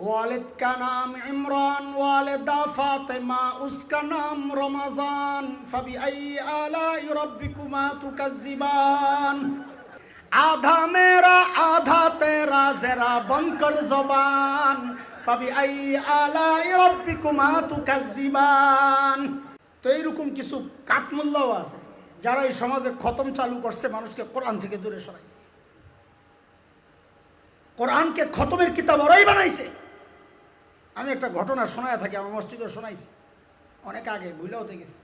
والد کا نام عمران والدہ فاطمہ اس کا نام رمضان فبأي آلاء ربکما تکذبان آدھا میرا آدھا تیرا ذرا بن کر زبان فبی ای ربکما تکذبان تو ای رکم کسو فبأي آلاء ربكما تكذبان তো এইরকম কিছু কাটমূল্যও আছে যারা এই সমাজে খতম চালু করছে মানুষকে কোরআন থেকে দূরে সরাইছে کتاب اور ای بنائی سے আমি একটা ঘটনা শোনায় থাকি, আমার মসজিদে শোনাইছি। অনেক আগে ভুলে হতে গেছে।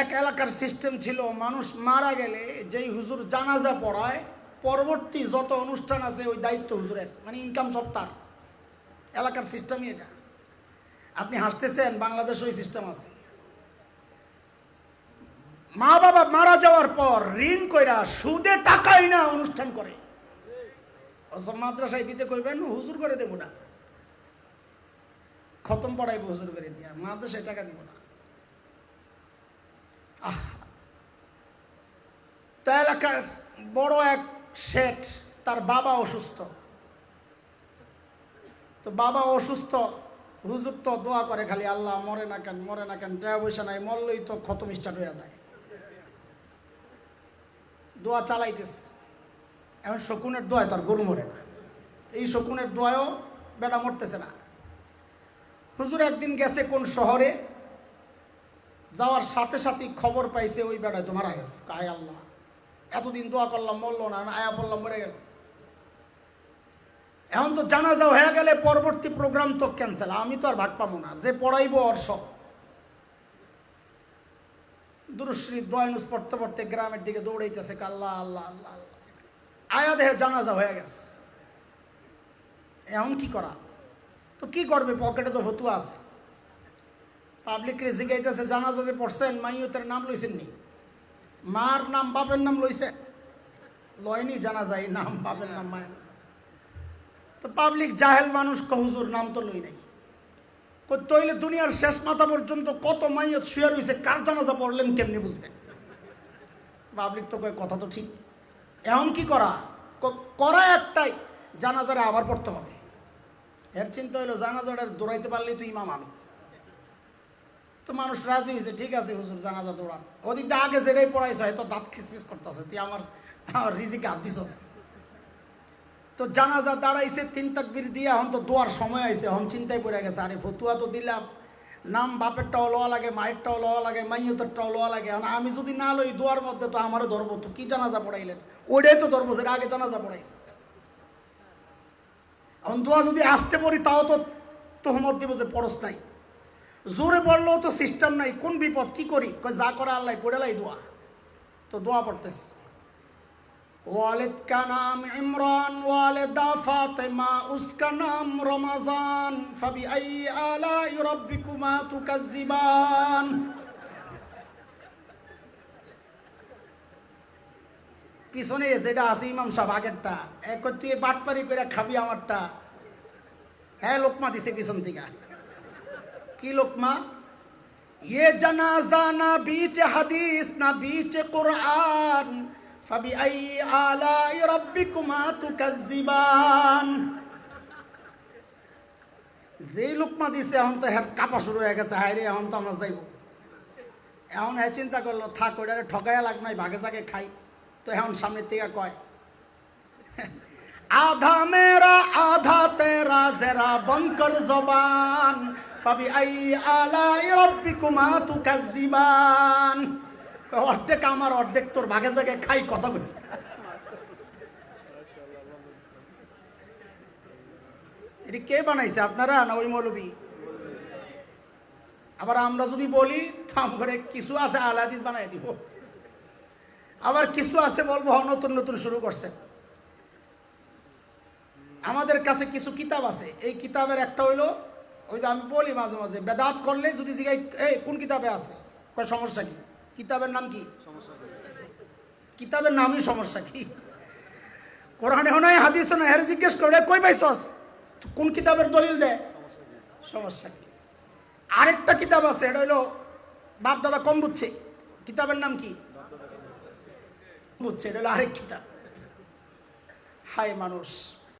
এক এলাকার সিস্টেম ছিল, মানুষ মারা গেলে যেই হুজুর জানাজা পড়ায়, পরবর্তী যত অনুষ্ঠান আছে, ওই দায়িত্ব হুজুরের মানে ইনকাম সব তার। এলাকার সিস্টেমই এটা। আপনি হাসতেছেন বাংলাদেশ ওই সিস্টেম আছে। মা বাবা মারা যাওয়ার পর ঋণ কইরা সুদে টাকাই না অনুষ্ঠান করে। মাদ্রাসায় দিতে কইবেন, হুজুর করে দেবো না। খতম পড়াইব হুজুর করে দিয়া মাদ্রাসায় টাকা দিব না। তো এলাকার বড় এক শেঠ, তার বাবা অসুস্থ। তো বাবা অসুস্থ, হুজুর তো দোয়া করে খালি, আল্লাহ মরে না কেন, মরে না কেন, টাকা পয়সা নাই, মরলেই তো খতম স্টার্ট হয়ে যায়। দোয়া চালাইতেছে। এখন শকুনের দোয়ায় তার গরু মরে না। এই শকুনের দোয়ায়ও বেটা মরতেছে না। হুজুর একদিন গেছে কোন শহরে, যাওয়ার সাথে সাথে খবর পাইছে ওই বেড়ায় তো মারা গেছে। আয় আল্লাহ, এতদিন দোয়া করলাম, মরলো না আয়া বললাম মরে গেল। এখন তো জানা জানাজা হয়ে গেলে পরবর্তী প্রোগ্রাম তো ক্যান্সেল আমি তো আর ভাগ পাবো না, যে পড়াইবো ওর সব। দুরুশ্রী দয়নুস পড়তে পড়তে গ্রামের দিকে দৌড়াইতেছে আল্লাহ আল্লাহ আল্লাহ আল্লাহ। আয়া দেহে জানাজা হয়ে গেছে। এখন কি করা? তো কি করবে? পকেটে তো ফতুয়া আছে। পাবলিক রে জিগাইতেছে, জানাজা যে পড়ছেন, মাইয়তের নাম লইছেন নি মার নাম, বাপের নাম লইছে লয়নি জানা যায় নাম, বাপের নাম, মায়ের তো পাবলিক জাহেল মানুষ কহুজুর নাম তো লই নাই। তৈলে দুনিয়ার শেষ মাথা পর্যন্ত কত মাইয়ত শুয়ে রয়েছে কার জানাজা পড়লেন কেমনি বুঝবেন? পাবলিক তো কথা তো ঠিক। এমন কি করা? করা একটাই, জানাজারে আবার পড়তে হবে। এর চিন্তা হইল, জানাজাটার দৌড়াইতে পারলেই তো ইমাম আমি। তো মানুষ রাজি হয়েছে ঠিক আছে হুজুর, জানাজা দৌড়ান। ওদিক দিয়ে আগে যেটাই পড়াইছে, হয়তো দাঁত খিসমিস করতেছে, তুই আমার আমার রিজিকে হাত দিছস। তো জানাজা দাঁড়াইছে, তিন তাকবির দিয়ে এখন তো দোয়ার সময় আইছে এখন চিন্তায় পড়ে গেছে, আরে ফতুয়া তো দিলাম। নাম বাপেরটাও লওয়া লাগে, মায়েরটাও লওয়া লাগে, মাইয়তেরটাও লওয়া লাগে, এখন আমি যদি না লই দোয়ার মধ্যে তো আমারও ধরবো, তো কি জানাজা পড়াইলেন? ওইটাই তো ধরবো সেটা আগে জানাজা পড়াইছে। এখন দোয়া যদি আসতে পড়ি তাও তো তোহমত দিব যে পরশ নাই। জোরে পড়লেও তো সিস্টেম নাই, কোন বিপদ, কি করি? যা করা আল্লাহ পড়েলাই দোয়া। তো দোয়া পড়তেছ। والد کا نام عمران والدہ فاطمہ اس کا نام رمضان فبأي آلاء ربكما পিছনে যেটা আছে ইমাম সাহেব আগেরটা, এক তুই বাটপারি করে খাবি আমারটা। হ্যাঁ লোকমা দিছে পিছন থেকে। কি লোকমা? ये जनाजा ना बीच हदीस ना बीच कुरान फबी आई आला रब्बी कुमा তুকাজ্জিবান। যেই লোকমা দিছে, এখন তো হ্যাঁ কাপা শুরু হয়ে গেছে। হায় রে, এখন তো আমরা যাইব। এখন হ্যাঁ চিন্তা করল, থাক ওটা ঠকায়া লাগ নাই ভাগে জাগে খাই। তো এখন সামনের থেকে কয়? আধা মেরা, আধা তেরা, জেরা বঙ্কর জবান। ফাবি আই আলাই রব্বিকুমা তুকাজ্জিবান। অর্ধেক আমার, অর্ধেক তোর ভাগে জায়গায় খাই, কথা বলছে এটি কে বানাইছে আপনারা না ওই মৌলবী? আবার আমরা যদি বলি, তো করে কিছু আছে আলাদিস বানাই দিব। আবার কিছু আছে বলব নতুন নতুন শুরু করছে। আমাদের কাছে কিছু কিতাব আছে। এই কিতাবের একটা হইল, ওই যে আমি বলি মাঝে মাঝে, বেদাত করলে যদি জিগাই, এই কোন কিতাবে আছে? সমস্যা কি? কিতাবের নাম কি? কিতাবের নামই সমস্যা কি? কোরআনে নয় হাদিস নয় হেরে জিজ্ঞেস করে কই পাইছস কোন কিতাবের দলিল দেয় সমস্যা কি? আরেকটা কিতাব আছে, এটা হইল বাপ দাদা কম বুঝছে কিতাবের নাম কি? বুঝছে আরেক কিতাব। হাই মানুষ।